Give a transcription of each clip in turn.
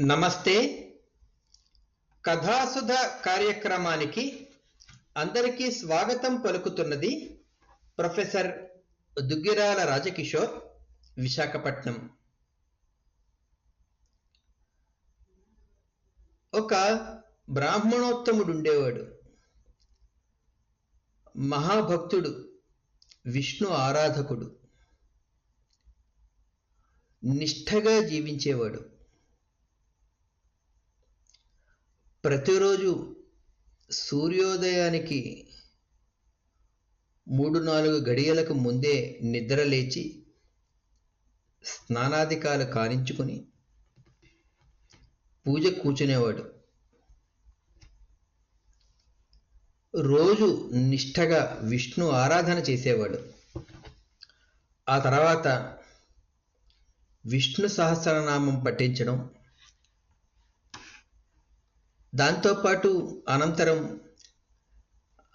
నమస్తే. కథాసుధ కార్యక్రమానికి అందరికీ స్వాగతం పలుకుతున్నది ప్రొఫెసర్ దుగ్గిరాల రాజకిషోర్ విశాఖపట్నం. ఒక బ్రాహ్మణోత్తముడు ఉండేవాడు మహాభక్తుడు విష్ణు ఆరాధకుడు. నిష్ఠగా జీవించేవాడు. ప్రతిరోజు సూర్యోదయానికి మూడు నాలుగు గడియలకు ముందే నిద్ర లేచి స్నానాధికాలు కానించుకుని పూజ కూర్చునేవాడు. రోజు నిష్ఠగా విష్ణు ఆరాధన చేసేవాడు. ఆ తర్వాత విష్ణు సహస్రనామం పఠించడం దాంతోపాటు అనంతరం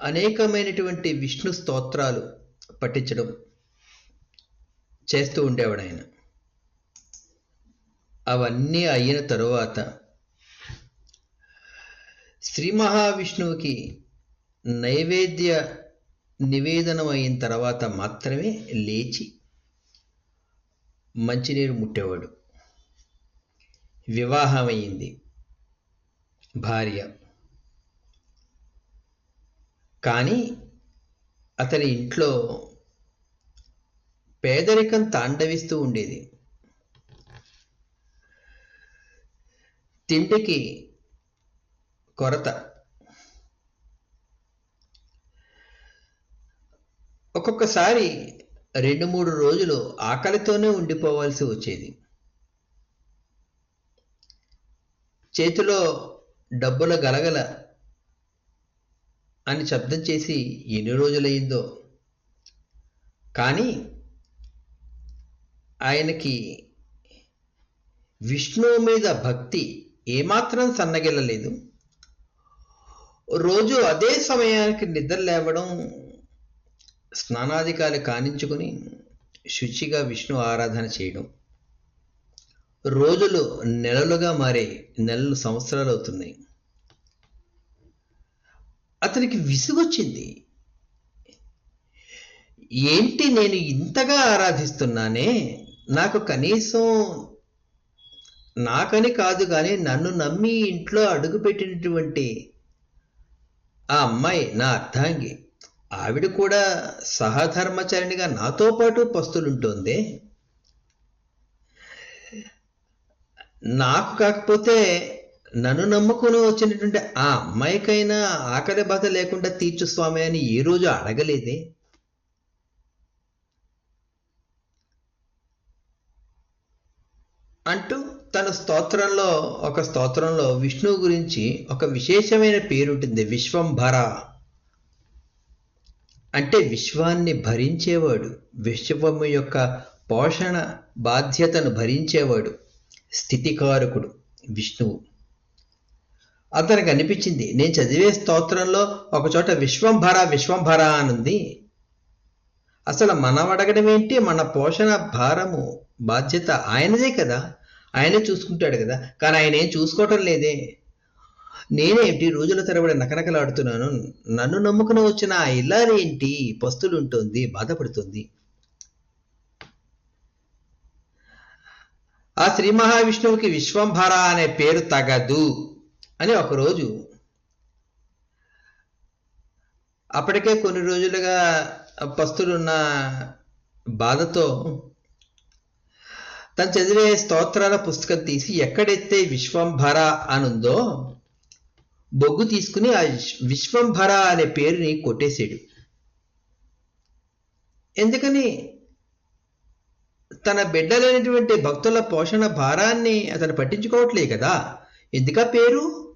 అనేకమైనటువంటి విష్ణు స్తోత్రాలు పఠించడం చేస్తూ ఉండేవాడు ఆయన. అవన్నీ అయిన తరువాత శ్రీ మహావిష్ణువుకి నైవేద్య నివేదనం అయిన తర్వాత మాత్రమే లేచి మంచినీరు ముట్టేవాడు. వివాహమైంది. భార్య. కానీ అతని ఇంట్లో పేదరికం తాండవిస్తూ ఉండేది. తిండికి కొరత. ఒక్కొక్కసారి రెండు మూడు రోజులు ఆకలితోనే ఉండిపోవాల్సి వచ్చేది. చేతిలో డబ్బుల గలగల అని శబ్దం చేసి ఎన్ని రోజులయ్యిందో. కానీ ఆయనకి విష్ణువు మీద భక్తి ఏమాత్రం సన్నగిల్లలేదు. రోజు అదే సమయానికి నిద్ర లేవడం స్నానాధికాలు కానించుకుని శుచిగా విష్ణు ఆరాధన చేయడం. రోజులు నెలలుగా మారే నెలలు సంవత్సరాలు అవుతున్నాయి. అతనికి విసుగొచ్చింది. ఏంటి నేను ఇంతగా ఆరాధిస్తున్నానే? నాకు కనీసం నాకని కాదు కానీ నన్ను నమ్మి ఇంట్లో అడుగుపెట్టినటువంటి ఆ అమ్మాయి నా అర్థాంగి ఆవిడ కూడా సహధర్మచారిణిగా నాతో పాటు పస్తులుంటోంది. నాకు కాకపోతే నన్ను నమ్ముకుని వచ్చినటువంటి ఆ అమ్మాయికైనా ఆకలి బాధ లేకుండా తీర్చు స్వామి అని ఏ రోజు అడగలేదే? అంటూ తన స్తోత్రంలో ఒక స్తోత్రంలో విష్ణువు గురించి ఒక విశేషమైన పేరుంటుంది విశ్వంభర. అంటే విశ్వాన్ని భరించేవాడు విశ్వము యొక్క పోషణ బాధ్యతను భరించేవాడు. స్థితికారకుడు విష్ణువు. అతనికి అనిపించింది నేను చదివే స్తోత్రంలో ఒకచోట విశ్వంభర విశ్వంభర అనుంది. అసలు మనం అడగడం ఏంటి? మన పోషణ భారము బాధ్యత ఆయనదే కదా. ఆయనే చూసుకుంటాడు కదా. కానీ ఆయన ఏం చూసుకోవటం లేదే. నేనేంటి రోజుల తరబడి నకనకలాడుతున్నాను. నన్ను నమ్ముకుని వచ్చిన ఆ ఇల్లారేంటి పస్తులుంటుంది బాధపడుతుంది. ఆ శ్రీ మహావిష్ణువుకి విశ్వంభర అనే పేరు తగదు అని ఒకరోజు అప్పటికే కొన్ని రోజులుగా పస్తులున్న బాధతో తను చదివే స్తోత్రాల పుస్తకం తీసి ఎక్కడైతే విశ్వంభర అనుందో బొగ్గు తీసుకుని ఆ విశ్వంభర అనే పేరుని కొట్టేశాడు. ఎందుకని తన బిడ్డలైనటువంటి భక్తుల పోషణ భారాన్ని అతను పట్టించుకోవట్లే కదా. ఎందుక పేరు?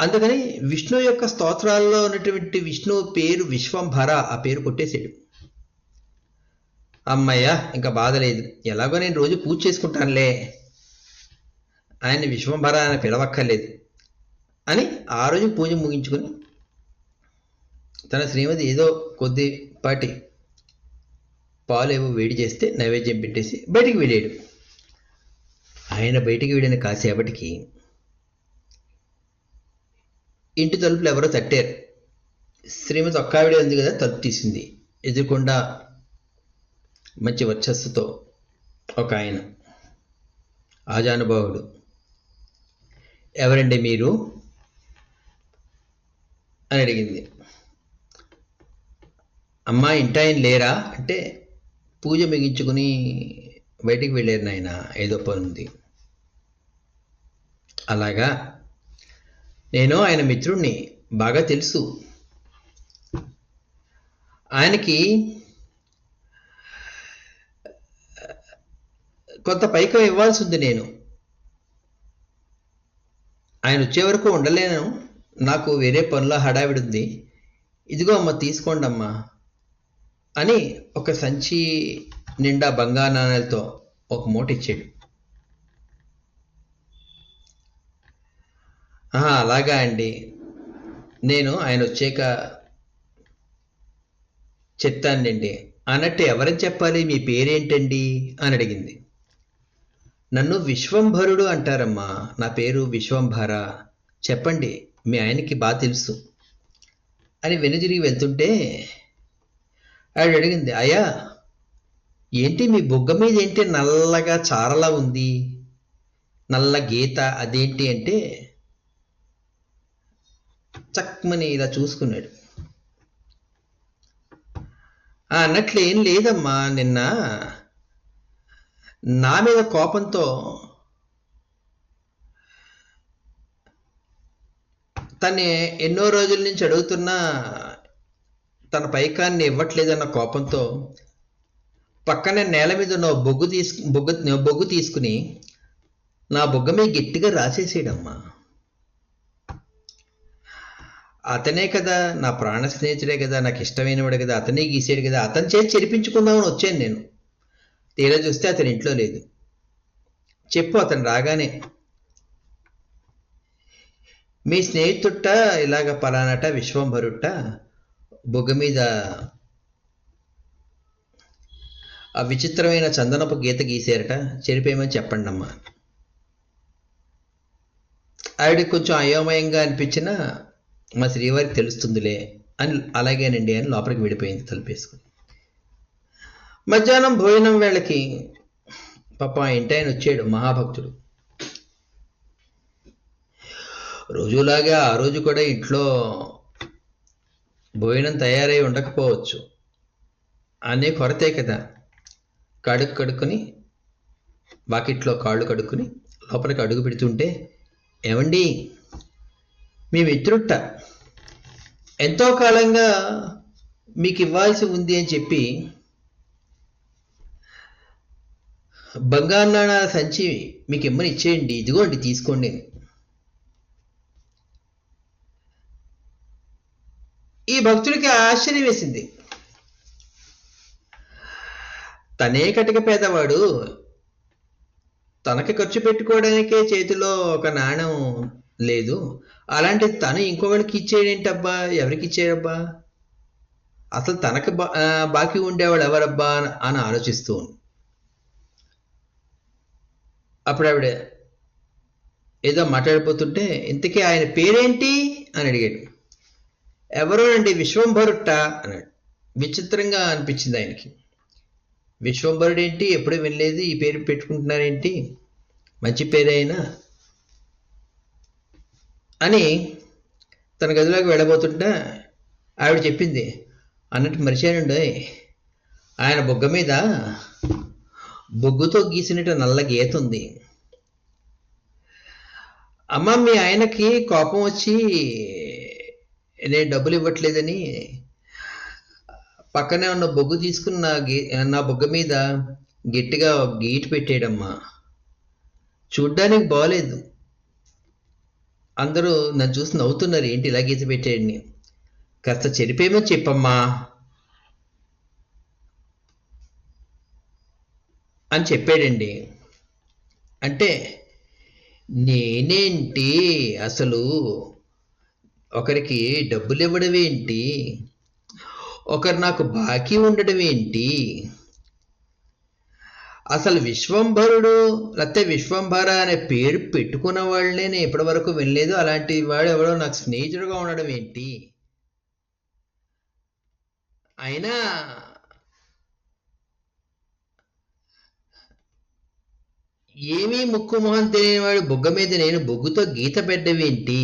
అందుకని విష్ణు యొక్క స్తోత్రాల్లో ఉన్నటువంటి విష్ణు పేరు విశ్వంభర ఆ పేరు కొట్టేశాడు. అమ్మయ్య ఇంకా బాధ లేదు. ఎలాగో నేను రోజు పూజ చేసుకుంటానులే. ఆయన విశ్వంభర ఆయన పిలవక్కర్లేదు. అని ఆ రోజు పూజ ముగించుకొని తన శ్రీమతి ఏదో కొద్దిపాటి పాలు ఏవో వేడి చేస్తే నైవేద్యం పెట్టేసి బయటికి వెళ్ళాడు. ఆయన బయటికి వెళ్ళిన కాసేపటికి ఇంటి తలుపులు ఎవరో తట్టారు. శ్రీమతి ఒక్కావిడే ఉంది కదా తలుపు తీసింది. ఎదురుకుండా మంచి వర్చస్సుతో ఒక ఆయన. ఆజానుభావుడు ఎవరండి మీరు? అని అడిగింది. అమ్మా ఇంటాయన లేరా? అంటే పూజ మిగించుకుని బయటికి వెళ్ళారు నాయన. ఏదో పని ఉంది అలాగా నేను ఆయన మిత్రుణ్ణి బాగా తెలుసు. ఆయనకి కొంత పైకం ఇవ్వాల్సి ఉంది నేను. ఆయన వచ్చే వరకు ఉండలేను. నాకు వేరే పనుల హడావిడి ఉంది ఇదిగో అమ్మ తీసుకోండి అమ్మా అని ఒక సంచి నిండా బంగారు నాణాలతో ఒక మూట ఇచ్చాడు. ఆహా, అలాగా అండి. నేను ఆయన వచ్చాక చెప్తానండి. అన్నట్టు ఎవరని చెప్పాలి? మీ పేరేంటండి? అని అడిగింది. నన్ను విశ్వంభరుడు అంటారమ్మా. నా పేరు విశ్వంభర. చెప్పండి మీ ఆయనకి బాగా తెలుసు. అని వెనుదిరిగి వెళ్తుంటే ఆవిడ అడిగింది అయ్యా ఏంటి మీ బుగ్గ మీద ఏంటి నల్లగా చారలా ఉంది? నల్ల గీత అదేంటి? అంటే చక్మని ఇలా చూసుకున్నాడు. అన్నట్లు ఏం లేదమ్మా నిన్న నా మీద కోపంతో తను ఎన్నో రోజుల నుంచి అడుగుతున్నా తన పైకాన్ని ఇవ్వట్లేదన్న కోపంతో పక్కనే నేల మీద ఉన్న బొగ్గు తీసుకు బొగ్గు బొగ్గు తీసుకుని నా బొగ్గ మీద గట్టిగా రాసేసాడమ్మా అతనే కదా నా ప్రాణ స్నేహితుడే కదా నాకు ఇష్టమైనవాడు కదా అతనే గీసాడు కదా అతని చేతి చెరిపించుకుందామని వచ్చాను నేను. తీరా చూస్తే అతని ఇంట్లో లేదు. చెప్పు అతను రాగానే మీ స్నేహితుట్ట ఇలాగ పలానట విశ్వంభరుట్ట బొగ్గ మీద ఆ విచిత్రమైన చందనపు గీత గీసారట చెరిపేయమని చెప్పండి అమ్మా ఆవిడకి కొంచెం అయోమయంగా అనిపించినా మా శ్రీవారికి తెలుస్తుందిలే అని అలాగేనండి అని లోపలికి వెళ్ళిపోయింది తలుపేసుకుని. మధ్యాహ్నం భోజనం వేళకి పాప ఆ ఇంటి ఆయన వచ్చాడు మహాభక్తుడు. రోజులాగా ఆ రోజు కూడా ఇంట్లో భోజనం తయారై ఉండకపోవచ్చు. అనే కొరతే కదా. కడుక్కు కడుక్కొని వాకిట్లో కాళ్ళు కడుక్కుని లోపలికి అడుగు పెడుతుంటే ఏమండి మీ మిత్రుట్ట ఎంతో కాలంగా మీకు ఇవ్వాల్సి ఉంది అని చెప్పి బంగారు నాణాల సంచి మీకు ఇమ్మని ఇచ్చేయండి. ఇదిగోండి తీసుకోండి. ఈ భక్తుడికి ఆశ్చర్యం వేసింది. తనే కటిక పేదవాడు. తనకి ఖర్చు పెట్టుకోవడానికే చేతిలో ఒక నాణం లేదు. అలాంటి తను ఇంకొకరికి ఇచ్చేడేంటబ్బా ఎవరికి ఇచ్చేయబ్బా అసలు తనకు బా బాకీ ఉండేవాడు ఎవరబ్బా అని- ఆలోచిస్తూ అప్పుడు ఆవిడ ఏదో మాట్లాడిపోతుంటే ఇంతకీ ఆయన పేరేంటి? అని అడిగాడు. ఎవరోనండి విశ్వంభరుట్ట అన్నాడు. విచిత్రంగా అనిపించింది ఆయనకి. విశ్వంభరుడు ఏంటి ఎప్పుడు వినలేదు. ఈ పేరు పెట్టుకుంటున్నారేంటి? మంచి పేరైనా? అని తన గదిలోకి వెళ్ళబోతుంటే ఆవిడ చెప్పింది. అన్నట్టు మరిచానండి ఆయన బొగ్గ మీద బొగ్గుతో గీసినట్టు నల్ల గీత ఉంది. అమ్మ మీ ఆయనకి కోపం వచ్చి నేను డబ్బులు ఇవ్వట్లేదని పక్కనే ఉన్న బొగ్గు తీసుకుని నా గే నా బొగ్గ మీద గట్టిగా గీట్ గీటు పెట్టాడమ్మా. చూడ్డానికి బాగలేదు అందరూ నన్ను చూసి నవ్వుతున్నారు ఏంటి ఇలా గీత పెట్టాడని. కాస్త చెరిపేమో చెప్పమ్మా. అని చెప్పాడండి. అంటే నేనేంటి అసలు ఒకరికి డబ్బులు ఇవ్వడం ఏంటి? ఒకరు నాకు బాకీ ఉండడం ఏంటి? అసలు విశ్వంభరుడు లేకపోతే విశ్వంభర అనే పేరు పెట్టుకున్న వాళ్ళనే నేను ఇప్పటి వరకు వినలేదు. అలాంటి వాడు ఎవడో నాకు స్నేహితుడుగా ఉండడం ఏంటి? అయినా ఏమీ ముక్కు మొహం తెలియనివాడు బొగ్గ మీద నేను బొగ్గుతో గీత పెట్టవేంటి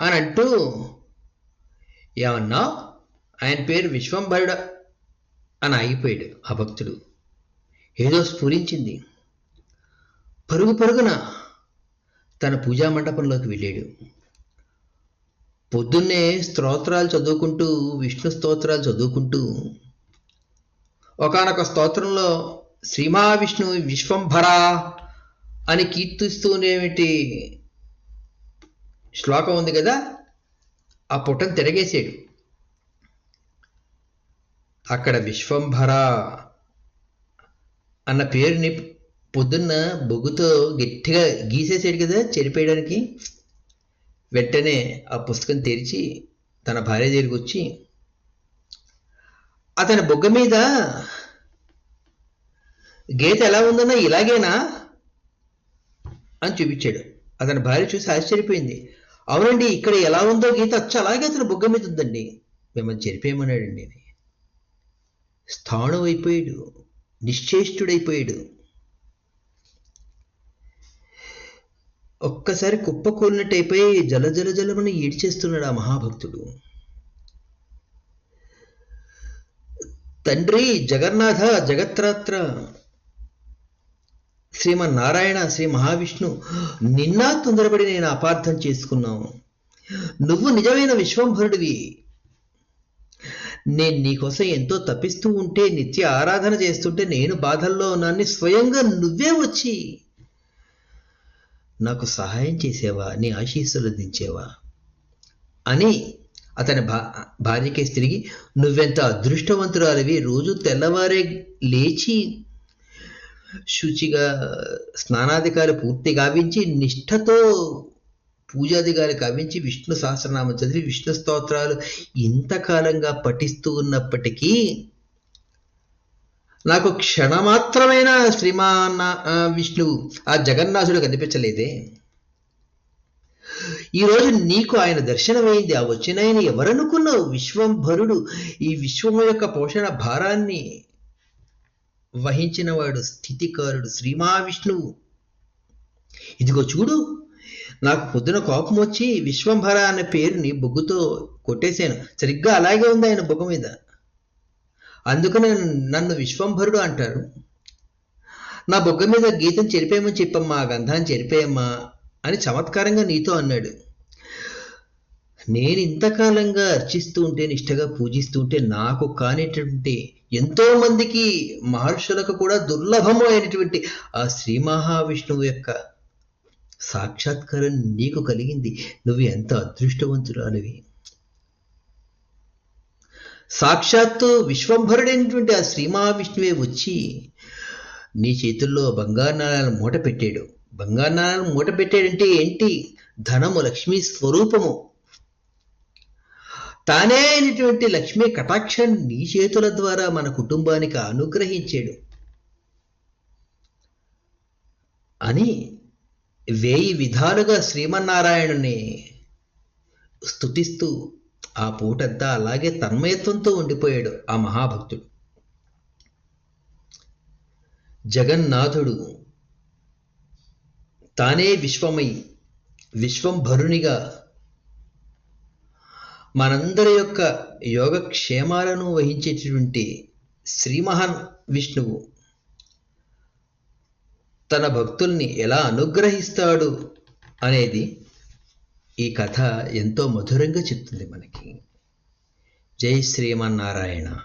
అని అంటూ ఏమన్నా? ఆయన పేరు విశ్వంభరుడ అని ఆగిపోయాడు ఆ భక్తుడు. ఏదో స్ఫురించింది. పరుగు పరుగున తన పూజా మండపంలోకి వెళ్ళాడు. పొద్దున్నే స్తోత్రాలు చదువుకుంటూ విష్ణు స్తోత్రాలు చదువుకుంటూ ఒకనొక స్తోత్రంలో శ్రీమా విష్ణు విశ్వంభరా అని కీర్తిస్తూనేమిటి శ్లోకం ఉంది కదా ఆ పుటం తిరగేసాడు అక్కడ విశ్వంభర అన్న పేరుని పొద్దున్న బొగ్గుతో గట్టిగా గీసేసాడు కదా చెరిపేయడానికి. వెంటనే ఆ పుస్తకం తెరిచి తన భార్య దగ్గరికి వచ్చి అతని బొగ్గ మీద గీత ఎలా ఉందన్నా ఇలాగేనా? అని చూపించాడు. అతని భార్య చూసి ఆశ్చర్యపోయింది. అవునండి ఇక్కడ ఎలా ఉందో గీత అచ్చ అలాగే అతను బుగ్గ మీద ఉందండి. మిమ్మల్ని చెరిపేయమన్నాడండి స్థాణు అయిపోయాడు నిశ్చేష్టుడైపోయాడు. ఒక్కసారి కుప్పకూలినట్టయిపోయి జల జల జలమని ఏడ్చేస్తున్నాడు ఆ మహాభక్తుడు. తండ్రి జగన్నాథ జగత్రాత్ర శ్రీమన్నారాయణ శ్రీ మహావిష్ణు నిన్న తొందరపడి నేను అపార్థం చేసుకున్నాను నువ్వు నిజమైన విశ్వంభరుడివి. నేను నీకోసం ఎంతో తప్పిస్తూ ఉంటే నిత్య ఆరాధన చేస్తుంటే నేను బాధల్లో ఉన్నాన్ని స్వయంగా నువ్వే వచ్చి నాకు సహాయం చేసేవా నీ ఆశీస్సులు దించేవా అని అతని భా భార్యకేసి తిరిగి నువ్వెంత అదృష్టవంతురాలివి? రోజు తెల్లవారే లేచి శుచిగా స్నానాధికారి పూర్తి గావించి నిష్ఠతో పూజాధికారి కావించి విష్ణు సహస్రనామం చదివి విష్ణు స్తోత్రాలు ఇంతకాలంగా పఠిస్తూ ఉన్నప్పటికీ నాకు క్షణమాత్రమైన శ్రీమాన్న విష్ణువు ఆ జగన్నాథుడు కనిపించలేదే. ఈరోజు నీకు ఆయన దర్శనమైంది ఆ వచ్చిన ఆయన ఎవరనుకున్నావు? విశ్వంభరుడు ఈ విశ్వం యొక్క పోషణ భారాన్ని వహించినవాడు స్థితికారుడు శ్రీ మహావిష్ణువు ఇదిగో చూడు నాకు పొద్దున కోపం వచ్చి విశ్వంభర అనే పేరుని బొగ్గుతో కొట్టేశాను. సరిగ్గా అలాగే ఉంది ఆయన బొగ్గ మీద. అందుకని నన్ను విశ్వంభరుడు అంటారు. నా బొగ్గ మీద గీతం చెరిపేయమని చెప్పమ్మా గంధాన్ని చెరిపేయమ్మా అని చమత్కారంగా నీతో అన్నాడు. నేను ఇంతకాలంగా అర్చిస్తూ ఉంటే నిష్టగా పూజిస్తూ ఉంటే నాకు కానిటువంటి ఎంతో మందికి మహర్షులకు కూడా దుర్లభము అయినటువంటి ఆ శ్రీ మహావిష్ణువు యొక్క సాక్షాత్కారం నీకు కలిగింది. నువ్వు ఎంత అదృష్టవంతురాలివి. సాక్షాత్తు విశ్వంభరుడైనటువంటి ఆ శ్రీ మహావిష్ణువే వచ్చి నీ చేతుల్లో బంగారు నాణాలను మూట పెట్టాడు. బంగారు నాణాలను మూట పెట్టాడంటే ఏంటి? ధనము లక్ష్మీ స్వరూపము. తానే అయినటువంటి లక్ష్మీ కటాక్షాన్ని నీ చేతుల ద్వారా మన కుటుంబానికి అనుగ్రహించాడు. అని వేయి విధాలుగా శ్రీమన్నారాయణుని స్థుతిస్తూ ఆ పూటంతా అలాగే తన్మయత్వంతో ఉండిపోయాడు ఆ మహాభక్తుడు. జగన్నాథుడు తానే విశ్వమై విశ్వంభరునిగా మనందరి యొక్క యోగక్షేమాలను వహించేటటువంటి శ్రీ మహాన్ విష్ణువు తన భక్తుల్ని ఎలా అనుగ్రహిస్తాడు అనేది ఈ కథ ఎంతో మధురంగా చెప్తుంది మనకి. జై శ్రీమన్నారాయణ.